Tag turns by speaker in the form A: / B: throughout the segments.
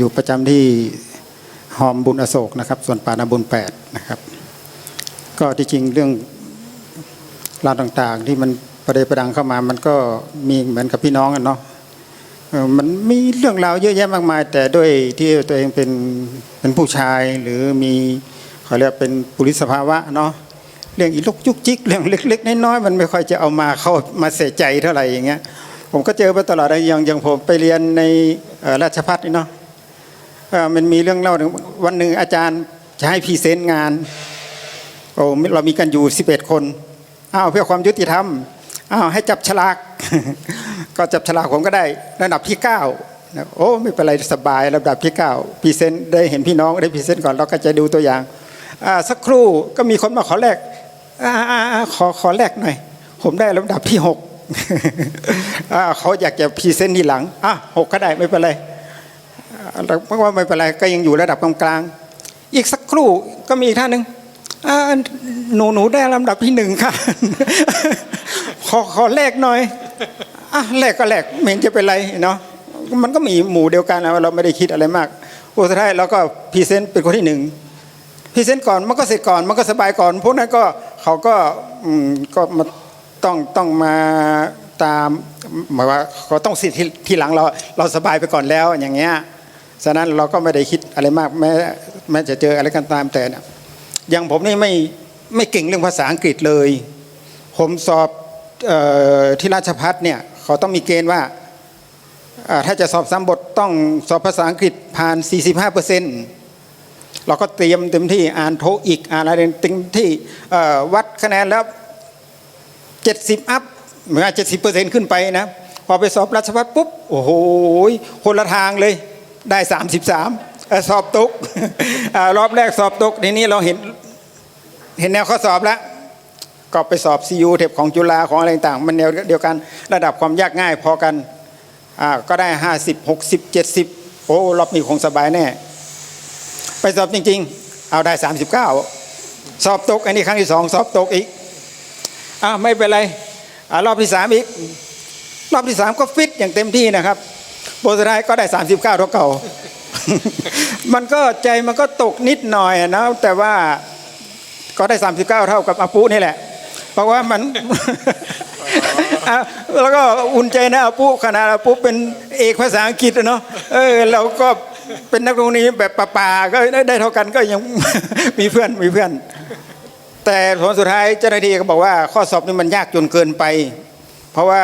A: อยู่ประจำที่หอมบุญอโศกนะครับ ส่วนป่านาบุญแปดนะครับ ก็ที่จริงเรื่องราวต่างๆ ที่มันประเดประดังเข้ามา มันก็มีเหมือนกับพี่น้องกันเนาะมันมีเรื่องราวเยอะแยะมากมาย แต่ด้วยที่ตัวเองเป็นเป็นผู้ชายหรือมีเขาเรียกเป็นปุริสภาวะเนาะเรื่องอีลุกยุกจิกเรื่องเล็ก ๆ น้อยๆมันไม่ค่อยจะเอามาเข้ามาเสียใจเท่าไหร่อย่างเงี้ยผมก็เจอมาตลอดอย่างอย่างผมไปเรียนในราชพัฒนี่เนาะ มันมีเรื่องเล่าหนึ่งวันหนึ่งอาจารย์จะให้พรีเซนต์งาน โอ้เรามีกันอยู่11คนอ้าวเพื่อความยุติธรรมอ้าวให้จับฉลาก ก็จับฉลากผมก็ได้ระดับที่9นะโอ้ไม่เป็นไรสบายระดับที่9พรีเซนต์ได้เห็นพี่น้องได้พรีเซนต์ก่อนเราก็จะดูตัวอย่างสักครู่ก็มีคนมาขอแลกอขอขอแลกหน่อย ผมได้ลำดับที่6อ่าเขาอยากจะพรีเซนต์ทีหลังอะหกก็ได้ไม่เป็นไร เพราะว่าไม่เป็นไรก็ยังอยู่ระดับกลางๆอีกสักครู่ก็มีอีกท่านหนึ่งหนูหนูได้ลำดับที่หนึ่งค่ะ ขอขอแลกหน่อยอะแลกก็แลกไม่เห็นจะเป็นไรเนาะมันก็มีหมู่เดียวกันนะเราไม่ได้คิดอะไรมากโอ้สุดท้ายเราก็พรีเซนต์เป็นคนที่หนึ่งพรีเซนต์ก่อนมันก็เสร็จก่อนมันก็สบายก่อนพวกนั้นก็เขาก็ก็มาต้องต้องมาตามหมายว่าเขาต้องสิทธิ์ที่ที่หลังเราเราสบายไปก่อนแล้วอย่างเงี้ย ฉะนั้นเราก็ไม่ได้คิดอะไรมากแม้แม้จะเจออะไรกันตามแต่เนี่ยอย่างผมนี่ไม่ไม่เก่งเรื่องภาษาอังกฤษเลย ผมสอบออที่ราชพัฒเนี่ยเขาต้องมีเกณฑ์ว่าถ้าจะสอบสามบทต้องสอบภาษาอังกฤษผ่าน 45เปอร์เซ็นต์เราก็เตรียมเต็มที่อ่านโทอีกอ่านอะไรเต็มที่วัดคะแนนแล้ว 70 อัพเหมือนเจ็ดสิบเปอร์เซ็นต์ขึ้นไปนะ พอไปสอบราชพัฒปุ๊บ โอ้โหคนละทางเลย ได้ 33อสอบตกอรอบแรกสอบตกทีนี้เราเห็นเห็นแนวข้อสอบแล้วก็ไปสอบซียูเทปของจุฬาของอะไรต่างมันแนวเดียวกันระดับความยากง่ายพอกันอ่าก็ได้ 50 60 70 โอ้รอบนี้คงสบายแน่ ไปสอบจริง ๆ เอาได้ 39 สอบตก อันนี้ครั้งที่สองสอบตกอีกอ่าไม่เป็นไรอรอบที่สามอีก รอบที่สามก็ฟิตอย่างเต็มที่นะครับ โปรสุดท้ายก็ได้ 39เท่าเก่า มันก็ใจมันก็ตกนิดหน่อยอะนะแต่ว่าก็ได้ 39 เท่ากับอาปุนี่แหละ เพราะว่ามันอะแล้วก็อุ่นใจนะอาปุขนาดอาปุเป็นเอกภาษาอังกฤษอะเนาะเออเราก็เป็นนักดนตรีแบบป่าๆก็ได้ได้เท่ากันก็ยังมีเพื่อนมีเพื่อน แต่ผลสุดท้ายเจ้าหน้าที่ก็บอกว่าข้อสอบนี้มันยากจนเกินไป เพราะว่า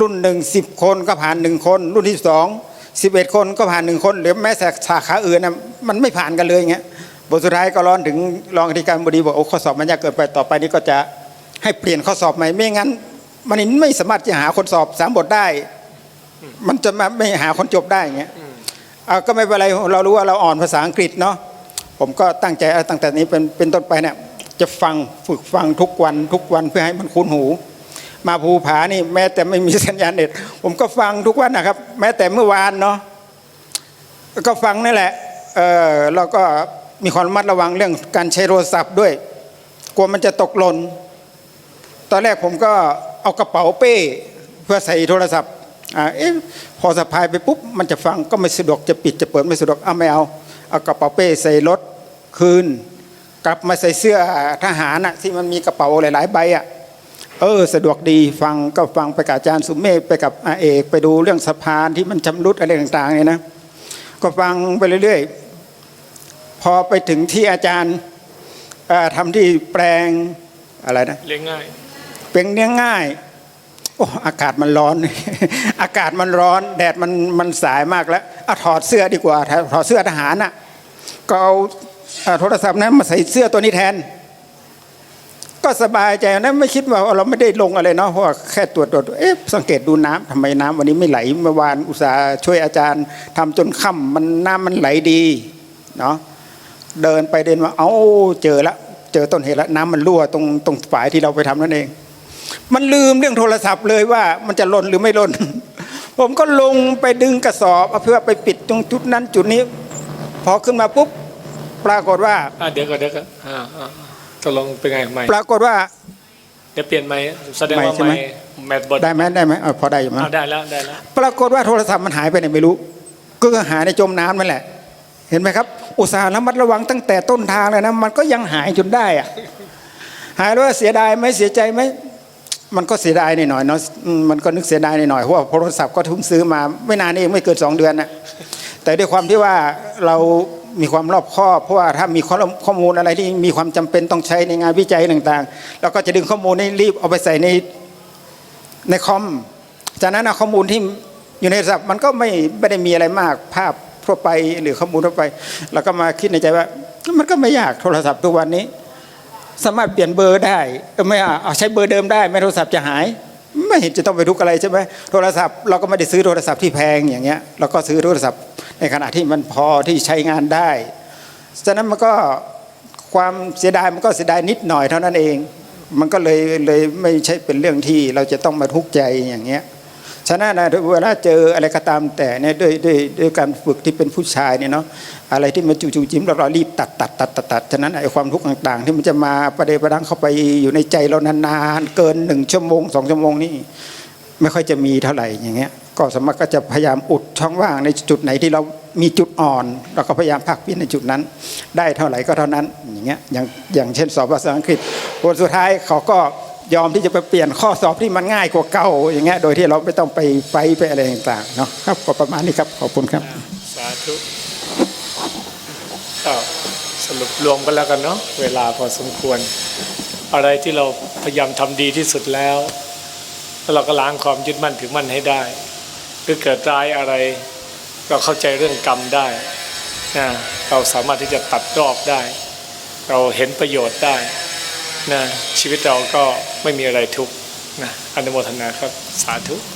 A: รุ่นหนึ่งสิบคนก็ผ่านหนึ่งคน รุ่นที่สองสิบเอ็ดคนก็ผ่านหนึ่งคน หรือแม้แต่สาขาอื่นนะมันไม่ผ่านกันเลยอย่างเงี้ยบทสุดท้ายก็ร้อนถึงรองอธิการบดีบอกโอ้ข้อสอบมันยากเกินไปต่อไปนี้ก็จะให้เปลี่ยนข้อสอบใหม่ไม่งั้น มันไม่สามารถจะหาคนสอบสามบทได้ มันจะมาไม่หาคนจบได้อย่างเงี้ยเอาก็ไม่เป็นไรเรารู้ว่าเราอ่อนภาษาอังกฤษเนาะผมก็ตั้งใจเอาตั้งแต่นี้เป็นเป็นต้นไปเนี่ยจะฟังฝึกฟังทุกวันทุกวันเพื่อให้มันคุ้นหู มาภูผานี่ แม้แต่ไม่มีสัญญาณเน็ตผมก็ฟังทุกวันนะครับ แม้แต่เมื่อวานเนาะก็ฟังนั่นแหละเออแล้วก็มีความระมัดระวังเรื่องการใช้โทรศัพท์ด้วย กลัวมันจะตกหล่นตอนแรกผมก็เอากระเป๋าเป้เพื่อใส่โทรศัพท์อ่าเอ๊ะพอสะพายไปปุ๊บมันจะฟังก็ไม่สะดวกจะปิดจะเปิดไม่สะดวกเอาไม่เอาเอากระเป๋าเป้ใส่รถคืน กลับมาใส่เสื้อทหารน่ะที่มันมีกระเป๋าหลาย ๆ ใบอะ เออสะดวกดีฟังก็ฟังไปกับอาจารย์สุเมฆไปกับอาเอกไปดูเรื่องสะพานที่มันชำรุดอะไรต่างๆเนี่ยนะก็ฟังไปเรื่อยๆ พอไปถึงที่อาจารย์เอ่อทำที่แปลงอะไรนะ
B: เลี้ยงง่าย
A: เป็นเนื้อง่ายโอ้อากาศมันร้อน อากาศมันร้อน แดดมันมันสายมากแล้วเอาถอดเสื้อดีกว่าถอดเสื้อทหารน่ะก็เอาเอ่อโทรศัพท์นั้นมาใส่เสื้อตัวนี้แทน ก็สบายใจนะไม่คิดว่าเราไม่ได้ลงอะไรเนาะเพราะแค่ตรวจตรวจเอ๊ะสังเกตดูน้ำทำไมน้ำวันนี้ไม่ไหลเมื่อวานอุตส่าห์ช่วยอาจารย์ทำจนค่ำมันน้ำมันไหลดีเนาะเดินไปเดินมาเอ้าเจอละเจอต้นเหตุละน้ำมันรั่วตรงตรงฝายที่เราไปทำนั่นเอง มันลืมเรื่องโทรศัพท์เลยว่ามันจะล่นหรือไม่ล่นผมก็ลงไปดึงกระสอบเพื่อไปปิดตรงจุดนั้นจุดนี้ พอขึ้นมาปุ๊บปรากฏว่า
B: เดี๋ยวก่อนเดี๋ยวก่อน ตกลงเป็นไงใหม่
A: ปรากฏว่า
B: เดี๋ยวเปลี่ยนใหม่แสดงว่า
A: ใหม่ใช่ไหม
B: ใหม่แมทบท
A: ได้ไหมได้ไหมเออพอได้อยู่มั้ย
B: อ่าได้แล้วได้แล้ว
A: ปรากฏว่าโทรศัพท์มันหายไปไหนไม่รู้กก็หายในจมน้ำนั่นแหละ เห็นไหมครับ อุตส่าห์ระมัดระวังตั้งแต่ต้นทางเลยนะมันก็ยังหายจนได้อะหายแล้วว่าเสียดายไหมเสียใจไหมมันก็เสียดายหน่อยๆเนาะอืมมันก็นึกเสียดายหน่อยๆเพราะว่าโทรศัพท์ก็ทุ่มซื้อมาไม่นานเองไม่เกินสองเดือนนะแต่ด้วยความที่ว่าเรา มีความรอบคอบเพราะว่าถ้ามีข้อมูลอะไรที่มีความจำเป็นต้องใช้ในงานวิจัยต่างๆเราก็จะดึงข้อมูลนี้รีบเอาไปใส่ในในคอมจากนั้นข้อมูลที่อยู่ในโทรศัพท์มันก็ไม่ไม่ได้มีอะไรมากภาพทั่วไปหรือข้อมูลทั่วไปเราก็มาคิดในใจว่า มันก็ไม่ยากโทรศัพท์ทุกวันนี้ สามารถเปลี่ยนเบอร์ได้ไม่เอาใช้เบอร์เดิมได้ ไม่โทรศัพท์จะหาย ไม่เห็นจะต้องไปทุกอะไรใช่ไหมโทรศัพท์เราก็ไม่ได้ซื้อโทรศัพท์ที่แพงอย่างเงี้ยเราก็ซื้อโทรศัพท์ ในขณะที่มันพอที่ใช้งานได้ฉะนั้นมันก็ความเสียดายมันก็เสียดายนิดหน่อยเท่านั้นเอง มันก็เลยเลยไม่ใช่เป็นเรื่องที่เราจะต้องมาทุกข์ใจอย่างเงี้ยฉะนั้นนะเวลาเจออะไรก็ตามแต่เนี่ยด้วยด้วยด้วยการฝึกที่เป็นผู้ชายเนี่ยเนาะอะไรที่มันจู่ๆจิ้มเราเรารีบตัดตัดตัดตัดตัดฉะนั้นไอ้ความทุกข์ต่าง ๆ ที่มันจะมาประเดประดังเข้าไปอยู่ในใจเรานานๆเกินหนึ่งชั่วโมงสองชั่วโมงนี่ไม่ค่อยจะมีเท่าไหร่อย่างเงี้ย ก็สมมติก็จะพยายามอุดช่องว่างในจุดไหนที่เรามีจุดอ่อน เราก็พยายามพักพินในจุดนั้น ได้เท่าไหร่ก็เท่านั้นอย่างเงี้ยอย่างอย่างเช่นสอบภาษาอังกฤษผลสุดท้ายเขาก็ยอมที่จะไปเปลี่ยนข้อสอบที่มันง่ายกว่าเก่าอย่างเงี้ยโดยที่เราไม่ต้องไปไฟไปอะไรต่างๆเนาะครับก็ประมาณนี้ครับขอบคุณครับ
B: สาธุสรุปรวมกันแล้วกันเนาะเวลาพอสมควร อะไรที่เราพยายามทำดีที่สุดแล้วแล้วเราก็ล้างความยึดมั่นถือมั่นให้ได้ หรือเกิดร้ายอะไร เราเข้าใจเรื่องกรรมได้นะเราสามารถที่จะตัดรอบได้ เราเห็นประโยชน์ได้นะชีวิตเราก็ไม่มีอะไรทุกข์นะอนุโมทนาครับสาธุ